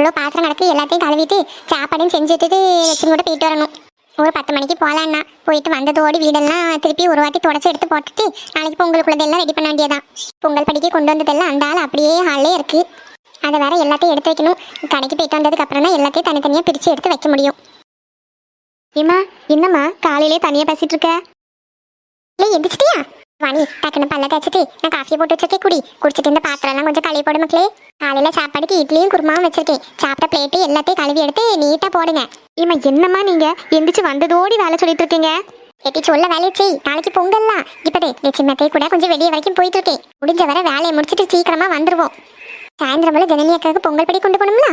இவ்வளோ பாத்திரம் நடக்கு எல்லாத்தையும் கழுவிட்டு சாப்பாடும் செஞ்சுட்டு லட்சுமி கூட போயிட்டு வரணும். ஒரு பத்து மணிக்கு போகலான்னா போயிட்டு வந்ததோடு வீடெல்லாம் திருப்பி ஒரு வாட்டி தொடச்சி எடுத்து போட்டுட்டு நாளைக்கு பொங்கலுக்குள்ளதெல்லாம் ரெடி பண்ண வேண்டியதான் பொங்கல் படிக்க கொண்டு வந்ததெல்லாம் அந்த ஆள் அப்படியே ஹாலே இருக்கு. அதை வேற எல்லாத்தையும் எடுத்து வைக்கணும். கடைக்கு போயிட்டு வந்ததுக்கு அப்புறம் தான் எல்லாத்தையும் தனித்தனியாக பிரித்து எடுத்து வைக்க முடியும். ஏம்மா என்னம்மா காலையிலே தனியாக பேசிட்டு இருக்க? இல்லை எந்திரிச்சிட்டியா? வாணி டக்குன்னு பல்ல தேய்ச்சிட்டு நான் காஃபியை போட்டு வச்சிருக்கேன் குடி. குடிச்சிட்டு இந்த பாத்திரம் எல்லாம் கொஞ்சம் கழுவி போடு மக்களே. காலையில சாப்பாடுக்கு இட்லியும் குருமாவும் வச்சிருக்கேன். சாப்பிட்ட பிளேட்டு எல்லாத்தையும் கழுவி எடுத்து நீட்டா போடுங்க. இம்மா என்னம்மா நீங்க? எந்திரிச்சு வந்ததோடி வேலை சொல்லிட்டு இருக்கீங்க? எட்டி சொல்ல வேலையை செய். நாளைக்கு பொங்கல்லாம். இப்பதே லட்சுமத்தை கூட கொஞ்சம் வெளியே வரைக்கும் போயிட்டு இருக்கேன். முடிஞ்ச வரை வேலையை முடிச்சிட்டு சீக்கிரமா வந்துருவோம். சாயந்தரம் போல ஜனனி அக்காவுக்கு பொங்கல் படி கொண்டு போகணும்ல?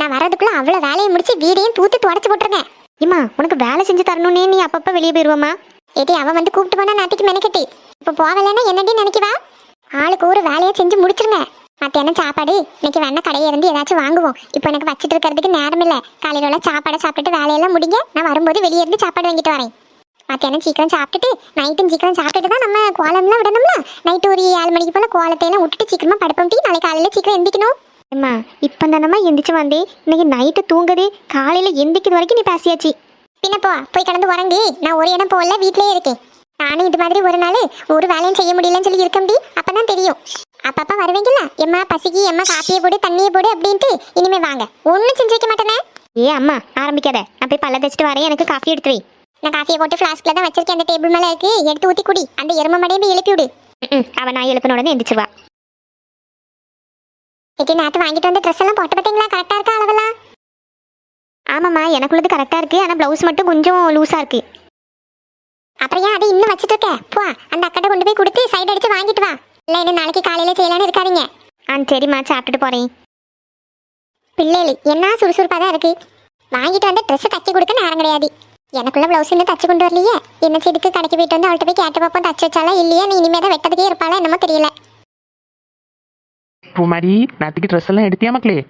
நான் வரதுக்குள்ள அவ்வளவு வேலையை முடிச்சு வீடையும் தூத்து தொடச்சு போட்டுருக்கேன். இம்மா உனக்கு வேலை செஞ்சு தரணும்னே நீ அப்பப்ப வெளியே போயிருவாமா ஏடி அவன் வந்து கூப்பிட்டு போனா நாட்டிக்கு மெனக்கட்டி. இப்போ போகலைன்னா என்னடி நினைக்குவா? ஆளுக்கு ஒரு வேலையை செஞ்சு முடிச்சிருங்க. மத்தியானம் சாப்பாடு இன்னைக்கு வேணா கடையை இருந்து ஏதாச்சும் வாங்குவோம். இப்போ எனக்கு வச்சுட்டு இருக்கிறதுக்கு நேரம் இல்லை. காலையில உள்ள சாப்பாடை சாப்பிட்டுட்டு வேலையெல்லாம் முடிங்க. நான் வரும்போது வெளியே இருந்து சாப்பாடு வாங்கிட்டு வரேன். மத்தியானம் சீக்கிரம் சாப்பிட்டுட்டு நைட்டும் சீக்கிரம் சாப்பிட்டுட்டு தான் நம்ம கோலம்லாம் விடணும்ல? நைட்டு ஒரு ஏழு மணிக்கு போல கோலத்தையெல்லாம் விட்டுட்டு சீக்கிரமா படுப்போம் டீ. நாளைக்கு காலையில சீக்கிரம் எந்திக்கணும். அம்மா இப்போ தானம்மா எந்திரிச்சு வந்தேன் இன்னைக்கு நைட்டு தூங்குதே. காலையில எந்திக்கிறது வரைக்கும் நீ பேசியாச்சு. பின்னப்போ போய் கடந்து உறங்கி. நான் ஒரு இடம் போகல வீட்லயே இருக்கேன். நானும் இது மாதிரி ஒரு நாள் ஒரு வேலையும் செய்ய முடியலன்னு சொல்லி இருக்க முடி அப்பதான் தெரியும். அப்பப்ப வருவீங்கல்ல எம்மா பசிக்கு எம்மா காப்பியை போடு தண்ணியை போடு அப்படின்ட்டு இனிமே வாங்க. ஒன்றும் செஞ்சு வைக்க மாட்டேனே. ஏ அம்மா ஆரம்பிக்காத. நான் போய் பல்ல தச்சுட்டு வரேன் எனக்கு காஃபி எடுத்து வை. நான் காஃபியை போட்டு ஃப்ளாஸ்க்ல தான் வச்சிருக்கேன் அந்த டேபிள் மேல இருக்கு. எடுத்து ஊத்தி குடி. அந்த எரும மடையும் போய் எழுப்பி விடு. அவன் நான் எழுப்பின உடனே எந்திரிச்சிருவா. இது நேற்று வாங்கிட்டு வந்த ட்ரெஸ் எல்லாம் போட்டு பார்த்தீங்களா கரெக்டா இருக்கா அளவெல்லாம்? ஆமாம்மா எனக்குள்ளது கரெக்டா இருக்கு. ஆனா பிளவுஸ் மட்டும் கொஞ்சம் லூஸா இருக்கு. அப்புறம் ஏன் அதை இன்னும் வச்சுட்டு இருக்க? போ அந்த அக்கட்ட கொண்டு போய் கொடுத்து சைடு அடிச்சு வாங்கிட்டு வா. இல்ல இன்னும் நாளைக்கு காலையில செய்யலாம்னு இருக்காதீங்க. ஆ சரிம்மா சாப்பிட்டுட்டு போறேன். பிள்ளைகளு என்ன சுறுசுறுப்பா தான் இருக்கு. வாங்கிட்டு வந்து ட்ரெஸ் தச்சு கொடுக்க நேரம் கிடையாது. எனக்குள்ள பிளவுஸ் இன்னும் தச்சு கொண்டு வரலையே. என்ன செதுக்கு கடைக்கு போயிட்டு வந்து அவள்கிட்ட போய் கேட்டு பார்ப்போம் தச்சு வச்சாலா இல்லையா? நீ இனிமே தான் வெட்டதுக்கே இருப்பாளா என்னமோ தெரியல. பூமாரி நேற்றுக்கு ட்ரெஸ் எல்லாம் எடுத்தியா மக்களே?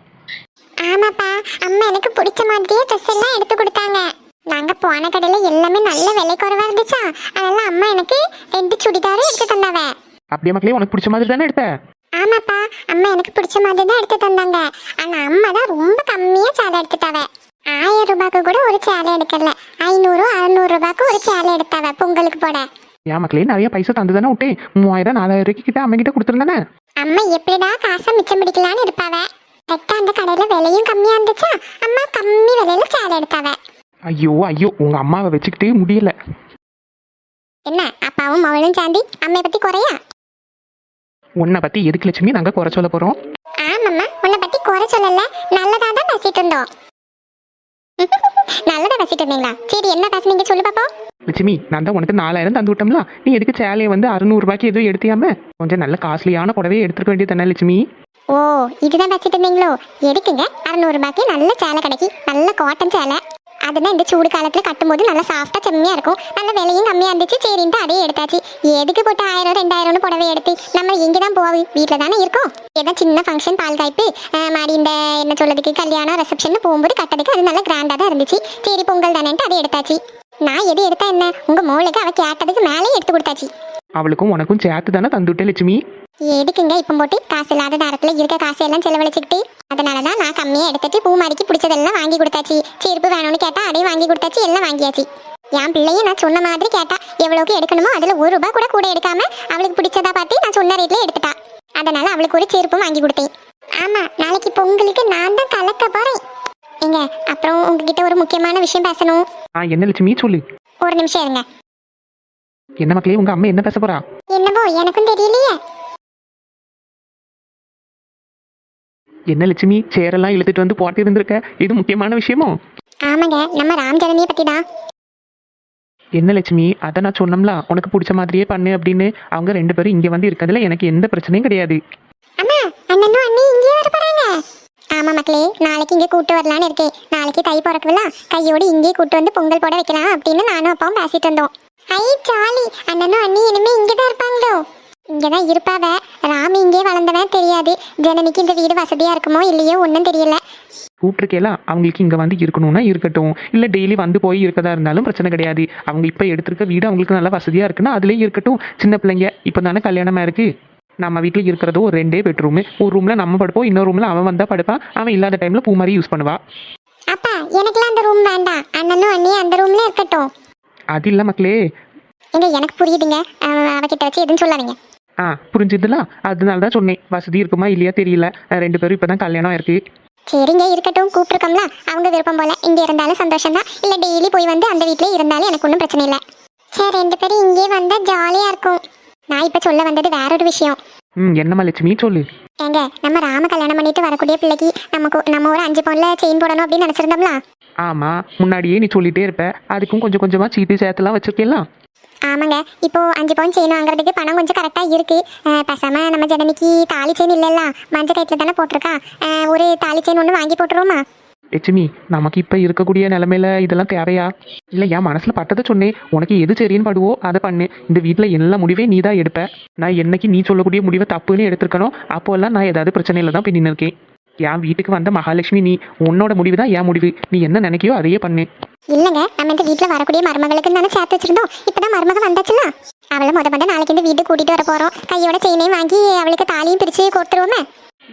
ஆமாப்பா அம்மா எனக்கு பிடிச்ச மாதிரியே ட்ரெஸ் எல்லாம் எடுத்து கொடுத்தாங்க. நாங்க போன கடையில எல்லாமே நல்ல விலை குறைவா இருந்துச்சா? அதெல்லாம் அம்மா எனக்கு ரெண்டு சுடிதாரும் எடுத்து தந்தாவ அப்படியே மக்களே உனக்கு பிடிச்ச மாதிரி தானே எடுத்த ஆமாப்பா அம்மா எனக்கு பிடிச்ச மாதிரி தான் எடுத்து தந்தாங்க. ஆனா அம்மா தான் ரொம்ப கம்மியா சேலை எடுத்துட்டாவ. ஆயிரம் ரூபாய்க்கு கூட ஒரு சேலை எடுக்கல. ஐநூறு அறுநூறு ரூபாய்க்கு ஒரு சேலை எடுத்தாவ பொங்கலுக்கு போட. ஏன் மக்களே நிறைய பைசா தந்து தானே விட்டேன். மூவாயிரம் நாலாயிரம் ரூபாய்க்கு கிட்ட அம்மா கிட்ட கொடுத்துருந்தானே? அம்மா எப்படிடா காசை மிச்சம் பிடிக்கலான்னு இருப்பாவ? கரெக்டா அந்த கடையில விலையும் கம்மியா இருந்துச்சா? அம்மா கம்மி விலையில சேலை எடுத்தாவ. ஐயோ ஐயோ உங்க அம்மாவை வச்சுக்கிட்டே முடியல. என்ன அப்பாவும் மவளும் சாந்தி அம்மைய பத்தி குறையா? உன்னை பத்தி எதுக்கு லட்சுமி நாங்க குறை சொல்ல போறோம்? ஆமாம்மா உன்னை பத்தி குறை சொல்லல. நல்லதா தான் பேசிட்டு இருந்தோம். நல்லதா பேசிட்டு இருந்தீங்களா? சரி என்ன பேசுனீங்க சொல்லு பாப்போம். லட்சுமி நான் தான் உனக்கு நாலாயிரம் தந்து விட்டோம்ல. நீ எதுக்கு சேலையை வந்து அறுநூறு ரூபாய்க்கு எதுவும் எடுத்தியாம? கொஞ்சம் நல்ல காஸ்ட்லியான புடவையே எடுத்துக்க வேண்டியது தானே லட்சுமி? ஓ இதுதான் பேசிட்டு இருந்தீங்களோ? எதுக்குங்க? அறுநூறு ரூபாய்க்கு நல்ல சேலை கிடைக்கி. நல்ல காட்டன் சேலை. அதுதான் இந்த சூடு காலத்தில் கட்டும்போது நல்லா சாஃப்டாக செம்மையாக இருக்கும். நல்ல விலையும் கம்மியாக இருந்துச்சு. சரின்ட்டு அதே எடுத்தாச்சு. எதுக்கு போட்டு ஆயிரம் ரெண்டாயிரம்னு புடவை எடுத்து நம்ம இங்கே தான் போவோம் வீட்டில் தானே இருக்கோம். ஏதோ சின்ன ஃபங்க்ஷன் பால் காய்ப்பு மாதிரி இந்த என்ன சொல்றதுக்கு கல்யாணம் ரிசப்ஷன் போகும்போது கட்டதுக்கு அது நல்லா கிராண்டாக தான் இருந்துச்சு. சரி பொங்கல் தானேன்ட்டு அதை எடுத்தாச்சு. நான் எது எடுத்தா என்ன? உங்கள் மோளுக்கு அவள் கேட்டதுக்கு மேலே எடுத்து கொடுத்தாச்சு. அவளுக்கும் உனக்கும் சேர்த்து தானே தந்துவிட்டேன் லட்சுமி? எதுக்குங்க இப்போ போட்டு காசு இல்லாத நேரத்தில் இருக்க காசு எல்லாம் செலவழிச்சுக்கிட்டு அதனால தான் நான் கம்மியாக எடுத்துட்டு பூ மாடிக்கு பிடிச்சதெல்லாம் வாங்கி கொடுத்தாச்சு. செருப்பு வேணும்னு கேட்டா அதையும் வாங்கி கொடுத்தாச்சு எல்லாம் வாங்கியாச்சு. என் பிள்ளையும் நான் சொன்ன மாதிரி கேட்டா எவ்வளவுக்கு எடுக்கணுமோ அதில் ஒரு ரூபாய் கூட கூட எடுக்காம அவளுக்கு பிடிச்சதா பார்த்து நான் சொன்ன ரேட்ல எடுத்துட்டா. அதனால அவளுக்கு ஒரு செருப்பும் வாங்கி கொடுத்தேன். ஆமா நாளைக்கு பொங்கலுக்கு நான் தான் கலக்க போறேன். ஏங்க அப்புறம் உங்ககிட்ட ஒரு முக்கியமான விஷயம் பேசணும். ஆ என்ன லட்சுமி சொல்லு. ஒரு நிமிஷம் இருங்க. என்ன மக்களே உங்க அம்மா என்ன பேச போறா? என்னவோ எனக்கும் தெரியலையே. என்ன லட்சுமி சேரெல்லாம் இழுத்துட்டு வந்து போட்டு இருந்திருக்க? இது முக்கியமான விஷயமோ? ஆமாங்க நம்ம ராம் ஜனனியை பத்தி தான் என்ன லட்சுமி அதை நான் சொன்னோம்ல உனக்கு பிடிச்ச மாதிரியே பண்ணு அப்படின்னு. அவங்க ரெண்டு பேரும் இங்க வந்து இருக்கிறதுல எனக்கு எந்த பிரச்சனையும் கிடையாது. அம்மா அண்ணனும் அண்ணி இங்கே வர போறாங்க. ஆமா மக்களே நாளைக்கு இங்கே கூட்டு வரலான்னு இருக்கேன் நாளைக்கு தை பிறக்குதுல கையோடு இங்கே கூட்டு வந்து பொங்கல் போட வைக்கலாம் அப்படின்னு நானும் அப்பாவும் பேசிட்டு இருந்தோம். ஐ ஜாலி. அண்ணனும் அண்ணி இனிமே இங்கே தான் இருப்பாங்களோ? இங்கே தான் இருப்பாவ. ராமி இங்கே வளர்ந்தவன் தெரியாது. ஜனனிக்கு இந்த வீடு வசதியா இருக்குமோ இல்லையோ ஒன்றும் தெரியல. கூப்பிட்டுருக்கேலாம் அவங்களுக்கு இங்கே வந்து இருக்கணும்னா இருக்கட்டும். இல்லை டெய்லி வந்து போய் இருக்கதா இருந்தாலும் பிரச்சனை கிடையாது. அவங்க இப்போ எடுத்திருக்க வீடு அவங்களுக்கு நல்லா வசதியாக இருக்குன்னா அதுலேயே இருக்கட்டும். சின்ன பிள்ளைங்க இப்போ தானே கல்யாணமாக இருக்கு? நம்ம வீட்டில் இருக்கிறது ஒரு ரெண்டே பெட்ரூமு ஒரு ரூமில் நம்ம படுப்போம் இன்னொரு ரூமில் அவன் வந்தால் படுப்பான். அவன் இல்லாத டைமில் பூ மாதிரி யூஸ் பண்ணுவா. அப்பா எனக்குலாம் அந்த ரூம் வேண்டாம். அண்ணனும் அண்ணி அந்த ரூம்ல இருக்கட்டும். அது இல்லை மக்களே. எங்க எனக்கு புரியுதுங்க. அவ- அவகிட்ட வச்சு எதுவும் சொல்லாதீங்க. ஆ புரிஞ்சுதுல அதனால தான் சொன்னேன். வசதி இருக்குமா இல்லையா தெரியல. ரெண்டு பேரும் இப்போ தான் கல்யாணம் இருக்கு சரிங்க இருக்கட்டும். கூப்பிட்டுருக்கோம்ல? அவங்க விருப்பம் போல. இங்க இருந்தாலும் சந்தோஷம் தான் இல்ல டெய்லி போய் வந்து அந்த வீட்லயே இருந்தாலும் எனக்கு ஒன்றும் பிரச்சனை இல்லை. சரி ரெண்டு பேரும் இங்கே வந்தா ஜாலியா இருக்கும். நான் இப்ப சொல்ல வந்தது வேற ஒரு விஷயம். ம் என்னம்மா லட்சுமி சொல்லு. ஏங்க நம்ம ராம கல்யாணம் பண்ணிட்டு வரக்கூடிய பிள்ளைக்கு நமக்கு நம்ம ஒரு அஞ்சு பவுன்ல செயின் போடணும் அப்படின்னு நினைச்சிருந்தோம்ல? ஆமாம் முன்னாடியே நீ சொல்லிட்டே இருப்ப. அதுக்கும் கொஞ்சம் கொஞ்சமாக சீட்டு சேர்த்துலாம் வச்சிருக்கலாம் ஆமாங்க. இப்போ அஞ்சு பவுன் செயின் வாங்குறதுக்கு பணம் கொஞ்சம் கரெக்டா இருக்கு. அஹ் பேசாம நம்ம ஜனனிக்கு தாலி செயின் இல்லைல்ல. மஞ்ச கயிற்றுல தானே போட்டிருக்கா. ஒரு தாலி செயின் ஒன்று வாங்கி போட்டுருவோமா? லட்சுமி நமக்கு இப்போ இருக்கக்கூடிய நிலமையில இதெல்லாம் தேவையா? இல்லை என் மனசில் பட்டதை சொன்னேன் உனக்கு எது சரின்னு படுவோ அதை பண்ணு. இந்த வீட்டில் எல்லா முடிவே நீ தான் எடுப்ப. நான் என்னைக்கு நீ சொல்லக்கூடிய முடிவை தப்புன்னு எடுத்திருக்கணும் அப்போல்லாம் நான் ஏதாவது பிரச்சனையில தான் போய் நின்று இருக்கேன். என் வீட்டுக்கு வந்த மகாலட்சுமி நீ உன்னோட முடிவு தான் என் முடிவு. நீ என்ன நினைக்கியோ அதையே பண்ணு. இல்லைங்க நம்ம இந்த வீட்டில் வரக்கூடிய மருமகளுக்கு தானே சேர்த்து வச்சிருந்தோம். இப்பதான் மருமக வந்தாச்சுல அவளை முத முத நாளைக்கு இந்த வீட்டுக்கு கூட்டிட்டு வர போறோம். கையோட செயினையும் வாங்கி அவளுக்கு தாலியும் பிரிச்சு கொடுத்துருவோமே?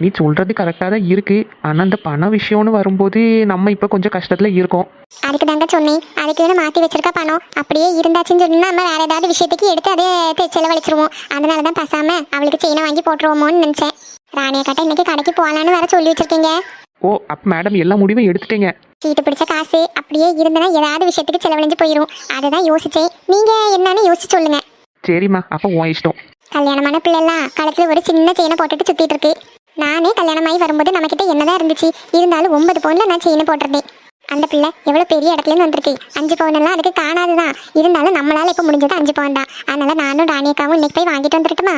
நீ சொல்றது கரெக்டாக தான் இருக்கு. ஆனால் அந்த பண விஷயம்னு வரும்போது நம்ம இப்போ கொஞ்சம் கஷ்டத்தில் இருக்கோம். அதுக்கு தாங்க சொன்னேன் அதுக்குன்னு மாத்தி வச்சிருக்க பணம். அப்படியே இருந்தாச்சுன்னு சொன்னா நம்ம வேற ஏதாவது விஷயத்துக்கு எடுத்து அதை செலவழிச்சிருவோம். அதனால தான் பேசாம அவளுக்கு செயினை வாங்கி போட்டுருவோமோன்னு நினைச்சேன். ராணிய கட்ட இன்னைக்கு கடைக்கு போகலான்னு வேற சொல்லி வச்சிருக்கீங்க. ஓ அப்போ மேடம் எல்லா முடிவும் எடுத்துட்டீங்க. சீட்டு பிடிச்ச காசு அப்படியே இருந்தனா ஏதாவது விஷயத்துக்கு செலவழிஞ்சு போயிடும் அதை தான் யோசிச்சேன். நீங்க என்னன்னு யோசிச்சு சொல்லுங்க. சரிம்மா அப்போ உன் இஷ்டம். கல்யாணமான பிள்ளைலாம் கழுத்துல ஒரு சின்ன செயினை போட்டுட்டு சுத்திட்டு இருக்கு. நானே கல்யாணமாகி வரும்போது நம்மக்கிட்ட என்னதான் இருந்துச்சு? இருந்தாலும் ஒன்பது பவுன்ல நான் செயினை போட்டிருந்தேன். அந்த பிள்ளை எவ்வளவு பெரிய இடத்துல இருந்து வந்திருக்கு. அஞ்சு பவுன் எல்லாம் அதுக்கு காணாதுதான். இருந்தாலும் நம்மளால இப்ப முடிஞ்சது அஞ்சு பவுன் தான். அதனால நானும் ராணியக்காவும் இன்னைக்கு போய் வாங்கிட்டு வந்துருட்டுமா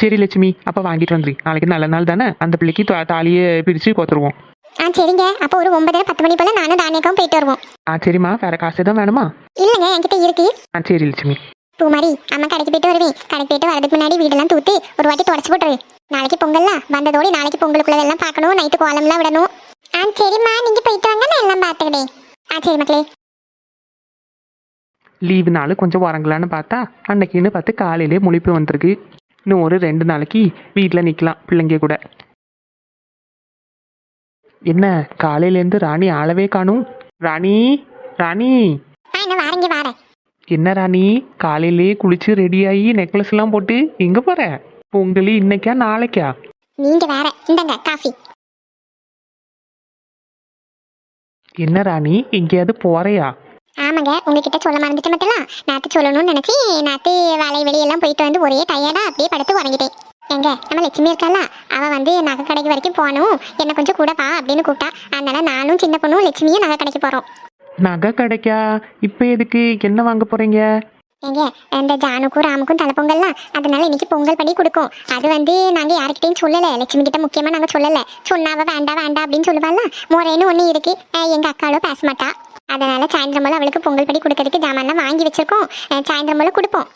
சரி லட்சுமி அப்போ வாங்கிட்டு வந்துரு. நாளைக்கு நல்ல நாள் தானே? அந்த பிள்ளைக்கு தாலியை பிரித்து கோத்துருவோம். ஆ சரிங்க. அப்போ ஒரு ஒன்பதரை பத்து மணி போல நானும் ராணியக்காவும் போயிட்டு வருவோம். ஆ சரிம்மா. வேற காசு எதுவும் வேணுமா? இல்லைங்க என்கிட்ட இருக்கு. ஆ சரி லட்சுமி. பூ மாதிரி அம்மா கடைக்கு போயிட்டு வருவேன். கடைக்கு போயிட்டு வரதுக்கு முன்னாடி வீடெல்லாம் தூத்து ஒரு வாட்டி தொடச்சு போட்டுரு. நாளைக்கு பொங்கல்ல வந்ததோடு நாளைக்கு பொங்கலுக்குள்ளதெல்லாம் பார்க்கணும். நைட்டு கோலம்லாம் விடணும். ஆ சரிம்மா. நீங்க போயிட்டு வாங்க. நான் எல்லாம் பார்த்துக்கிட்டேன் ஆ சரி மக்களே. லீவு நாள் கொஞ்சம் வரங்களான்னு பார்த்தா அன்னைக்குன்னு பார்த்து காலையிலே முழிப்பு வந்திருக்கு. இன்னும் ஒரு ரெண்டு நாளைக்கு வீட்டில் நிற்கலாம் பிள்ளைங்க கூட. என்ன காலையிலேருந்து ராணி ஆளவே காணும். ராணி ராணி. என்ன ராணி காலையிலே குளிச்சு ரெடியாகி நெக்லஸ் எல்லாம் போட்டு எங்கே போற? பொங்கல் இன்னைக்கா நாளைக்கா? நீங்க வேற இந்தங்க காஃபி என்ன ராணி எங்கேயாவது போறையா? ஆமாங்க உங்ககிட்ட சொல்ல மறந்துட்டு மட்டும் நேற்று சொல்லணும்னு நினைச்சு நேற்று வேலை வெளியெல்லாம் போயிட்டு வந்து ஒரே டயர்டா அப்படியே படுத்து உறங்கிட்டேன். எங்க நம்ம லட்சுமி இருக்கால அவ வந்து நகை கடைக்கு வரைக்கும் போகணும். என்ன கொஞ்சம் கூட வா அப்படின்னு கூப்பிட்டா. அதனால நானும் சின்ன பொண்ணும் லட்சுமியும் நகை கடைக்கு போறோம். நகை கிடைக்கா இப்போ எதுக்கு? என்ன வாங்க போறீங்க? ஏங்க இந்த ஜானுக்கும் ராமுக்கும் தலைப்பொங்கல்லாம். அதனால இன்னைக்கு பொங்கல் பண்ணி கொடுக்கும். அது வந்து நாங்க யாருக்கிட்டையும் சொல்லல. லட்சுமி கிட்ட முக்கியமா நாங்க சொல்லல. சொன்னாவ வேண்டாம் வேண்டாம் அப்படின்னு சொல்லுவாள்ல முறைன்னு ஒண்ணு இருக்கு. அஹ் எங்க அக்காலும் பேச மாட்டா. அதனால் சாயந்தரம் போல் அவளுக்கு பொங்கல் படி கொடுக்கறதுக்கு ஜாமான்லாம் வாங்கி வச்சிருக்கோம். சாயந்தரம் போல் கொடுப்போம்.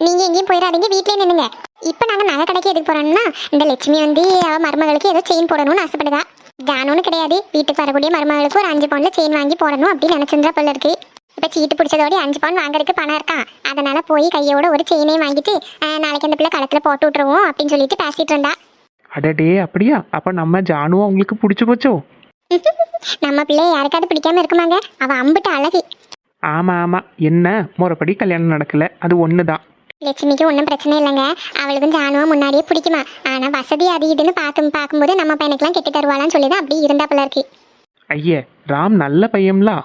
நீங்கள் எங்கேயும் போயிடாதீங்க வீட்டிலே நின்னுங்க. இப்போ நாங்கள் நகை கடைக்கு எதுக்கு போகிறோம்னா இந்த லட்சுமி வந்து அவள் மருமகளுக்கு ஏதோ செயின் போடணும்னு ஆசைப்படுதா? ஜானுன்னு கிடையாது. வீட்டுக்கு வரக்கூடிய மருமகளுக்கு ஒரு அஞ்சு பவுன்ல செயின் வாங்கி போடணும் அப்படின்னு நினைச்சிருந்தா போல இருக்கு. இப்போ சீட்டு பிடிச்சதோட அஞ்சு பவுன் வாங்குறதுக்கு பணம் இருக்கான் அதனால் போய் கையோட ஒரு செயினையும் வாங்கிட்டு நாளைக்கு அந்த பிள்ளை களத்தில் போட்டு விட்ருவோம் அப்படின்னு சொல்லிட்டு பேசிகிட்டு இருந்தா. அடடே அப்படியா? அப்போ நம்ம ஜானுவும் அவங்களுக்கு பிடிச்சி போச்சோ? நம்ம பிள்ளை யாருக்காவது பிடிக்காம இருக்குமாங்க? அவ அம்பிட்டு அழகு. ஆமாம் ஆமாம் என்ன? முறைப்படி கல்யாணம் நடக்கல. அது ஒன்று தான் லட்சுமிக்கு ஒன்றும் பிரச்சனை இல்லைங்க. அவளுக்கும் ஜானுவா முன்னாடியே பிடிக்குமா? ஆனா வசதி அது இதுன்னு பார்க்கும் பார்க்கும்போது நம்ம பையனுக்குலாம் கெட்டி தருவாளான்னு சொல்லி தான் அப்படி இருந்தா போல இருக்கு. ஐயே ராம் நல்ல பையன்லா?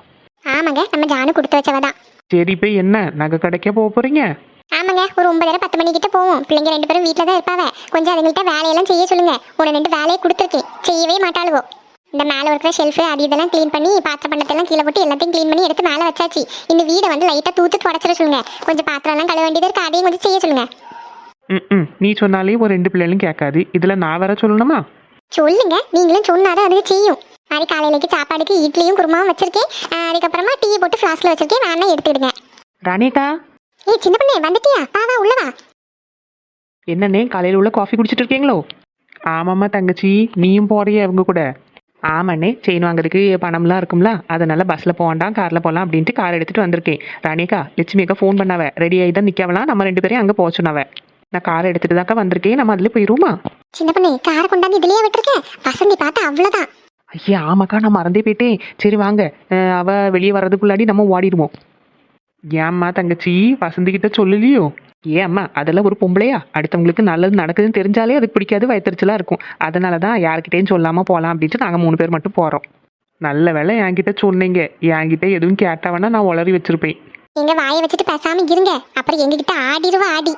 ஆமாங்க நம்ம ஜானு கொடுத்து வச்சவ தான் சரி இப்போ என்ன? நகை கடைக்க போக போறீங்க? ஆமாங்க ஒரு ஒன்பதரை பத்து மணிக்கிட்ட போவோம். பிள்ளைங்க ரெண்டு பேரும் வீட்டில் தான் இருப்பாவ. கொஞ்சம் அதுங்கள்ட்ட வேலையெல்லாம் செய்ய சொல்லுங்க. ஒரு ரெண்டு வேலையை கொடுத்துருக்கேன். செய்யவே மாட்டாளுவோ. இந்த மேலே இருக்கிற ஷெல்ஃபு அது இதெல்லாம் க்ளீன் பண்ணி பாத்திர பண்ணத்தெல்லாம் கீழே போட்டு எல்லாத்தையும் க்ளீன் பண்ணி எடுத்து மேலே வச்சாச்சு. இந்த வீடை வந்து லைட்டாக தூத்து தொடச்சிட சொல்லுங்க. கொஞ்சம் பாத்திரம்லாம் கழுவ வேண்டியது இருக்கு. அதையும் கொஞ்சம் செய்ய சொல்லுங்க. ம் ம். நீ சொன்னாலே ஒரு ரெண்டு பிள்ளைகளும் கேட்காது. இதில் நான் வேற சொல்லணுமா? சொல்லுங்க. நீங்களும் சொன்னாதான் அதுக்கு செய்யும். மாதிரி காலையிலேக்கு சாப்பாடுக்கு இட்லியும் குருமாவும் வச்சிருக்கேன். அதுக்கப்புறமா டீ போட்டு ஃப்ளாஸ்கில் வச்சிருக்கேன். வேணா எடுத்துடுங்க. ராணிகா ஏய் சின்ன பொண்ணு வந்துட்டியா? வா வா உள்ளவா என்னண்ணே காலையில் உள்ள காஃபி குடிச்சிட்டு இருக்கீங்களோ? ஆமாம்மா தங்கச்சி. நீயும் போறியே அவங்க கூட. ஆமாண்ணே செயின் வாங்குறதுக்கு பணம்லாம் இருக்கும்ல அதனால பஸ்ஸில் போவாண்டாம் காரில் போகலாம் அப்படின்ட்டு கார் எடுத்துகிட்டு வந்திருக்கேன். ராணிகா லட்சுமி அக்கா ஃபோன் பண்ணாவ. ரெடி ஆகி தான் நிற்கவலாம் நம்ம ரெண்டு பேரையும் அங்கே போக சொன்னாவ நான் காரை எடுத்துட்டு தாக்கா வந்திருக்கேன் நம்ம அதில் போயிருவோமா? சின்ன பொண்ணு காரை கொண்டாந்து இதுலயே விட்டுருக்கேன் வசந்தி பார்த்தா அவ்வளவுதான். ஐயா ஆமாக்கா நான் மறந்தே போயிட்டேன். சரி வாங்க. அஹ், அவ வெளியே வர்றதுக்குள்ளாடி நம்ம ஓடிடுவோம். ஏம்மா தங்கச்சி? வசந்தி கிட்ட சொல்லலையோ? ஏன் அம்மா அதெல்லாம் ஒரு பொம்பளையா? அடுத்தவங்களுக்கு நல்லது நடக்குதுன்னு தெரிஞ்சாலே அதுக்கு பிடிக்காது வயிற்றுச்சலாக இருக்கும். அதனால தான் யார்கிட்டயும் சொல்லாமல் போகலாம் அப்படின்ட்டு நாங்கள் மூணு பேர் மட்டும் போகிறோம் நல்ல வேலை என்கிட்ட சொன்னீங்க. என்கிட்ட எதுவும் கேட்டவனா நான் உளறி வச்சிருப்பேன். எங்க வாயை வச்சுட்டு பேசாம இருங்க. அப்புறம் எங்ககிட்ட ஆடிடுவா ஆடி.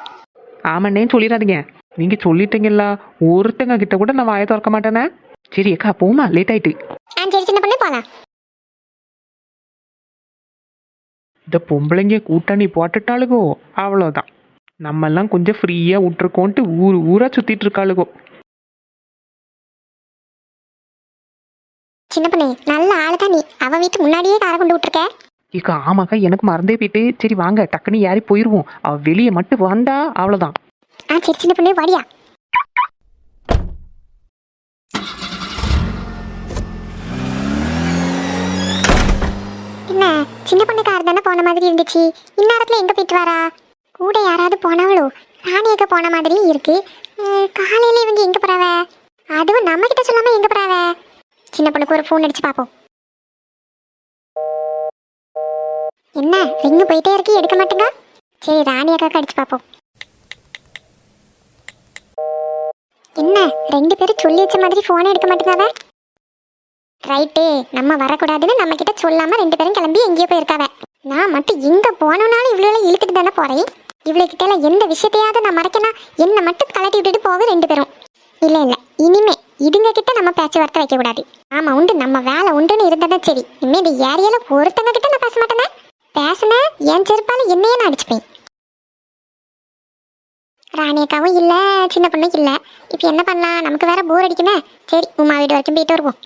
ஆமாண்ணே சொல்லிடாதீங்க. நீங்கள் சொல்லிட்டீங்களா ஒருத்தங்க கிட்ட கூட நான் வாயை திறக்க மாட்டேனே. சரி அக்கா போமா லேட் ஆயிட்டு. ஆ சரி சின்ன இந்த பொம்பளைங்க கூட்டணி போட்டுட்டாளுகோ? அவ்வளோதான் நம்மெல்லாம் கொஞ்சம் ஃப்ரீயாக விட்டுருக்கோன்ட்டு ஊர் ஊரா சுற்றிட்டு இருக்காளுகோ. சின்ன பொண்ணு நல்ல ஆளு தான் நீ. அவ வீட்டு முன்னாடியே காரை கொண்டு விட்டுருக்க? இக்கா ஆமாக்கா எனக்கு மறந்தே போயிட்டு. சரி வாங்க டக்குன்னு ஏறி போயிடுவோம் அவ வெளியே மட்டும் வந்தா அவ்வளோதான் ஆ சரி சின்ன பொண்ணு வாடியா என்ன சின்ன பொண்ணு கார் தானே போன மாதிரி இருந்துச்சு? இந்நேரத்தில் எங்கே போயிட்டு வரா? கூட யாராவது போனவளோ? ராணியக்க போன மாதிரியும் இருக்கு. காலையில் இவங்க எங்கே போறாவ? அதுவும் நம்ம கிட்ட சொல்லாமல் எங்கே போறாவ? சின்ன பொண்ணுக்கு ஒரு ஃபோன் அடிச்சு பார்ப்போம் என்ன ரிங்கு போயிட்டே இருக்கு எடுக்க மாட்டேங்க? சரி ராணி அக்காக்கு அடிச்சு பார்ப்போம் என்ன ரெண்டு பேரும் சொல்லி வச்ச மாதிரி ஃபோனை எடுக்க மாட்டேங்காவே ரைட்டே நம்ம வரக்கூடாதுன்னு நம்ம கிட்ட சொல்லாம ரெண்டு பேரும் கிளம்பி எங்கேயோ போயிருக்காவ. நான் மட்டும் எங்க போனோம்னாலும் இவ்வளோ இழுத்துட்டு தானே போறேன். இவ்வளோ கிட்ட எல்லாம் எந்த விஷயத்தையாவது நான் மறைக்கனா என்னை மட்டும் கலட்டி விட்டுட்டு போக ரெண்டு பேரும். இல்ல இல்ல இனிமே இதுங்க கிட்ட நம்ம பேச்சுவார்த்தை வைக்க கூடாது. ஆமா உண்டு நம்ம வேலை உண்டுன்னு இருந்ததா சரி. இனிமே இந்த ஏரியால ஒருத்தங்க கிட்ட நான் பேச மாட்டேனே. பேசுனேன் என் செருப்பால என்னையே நான் அடிச்சுப்பேன். ராணி அக்காவும் இல்லை சின்ன பொண்ணும் இல்லை. இப்போ என்ன பண்ணலாம்? நமக்கு வேற போர் அடிக்குமே. சரி உமா வீடு வரைக்கும் போயிட்டு வருவோம்.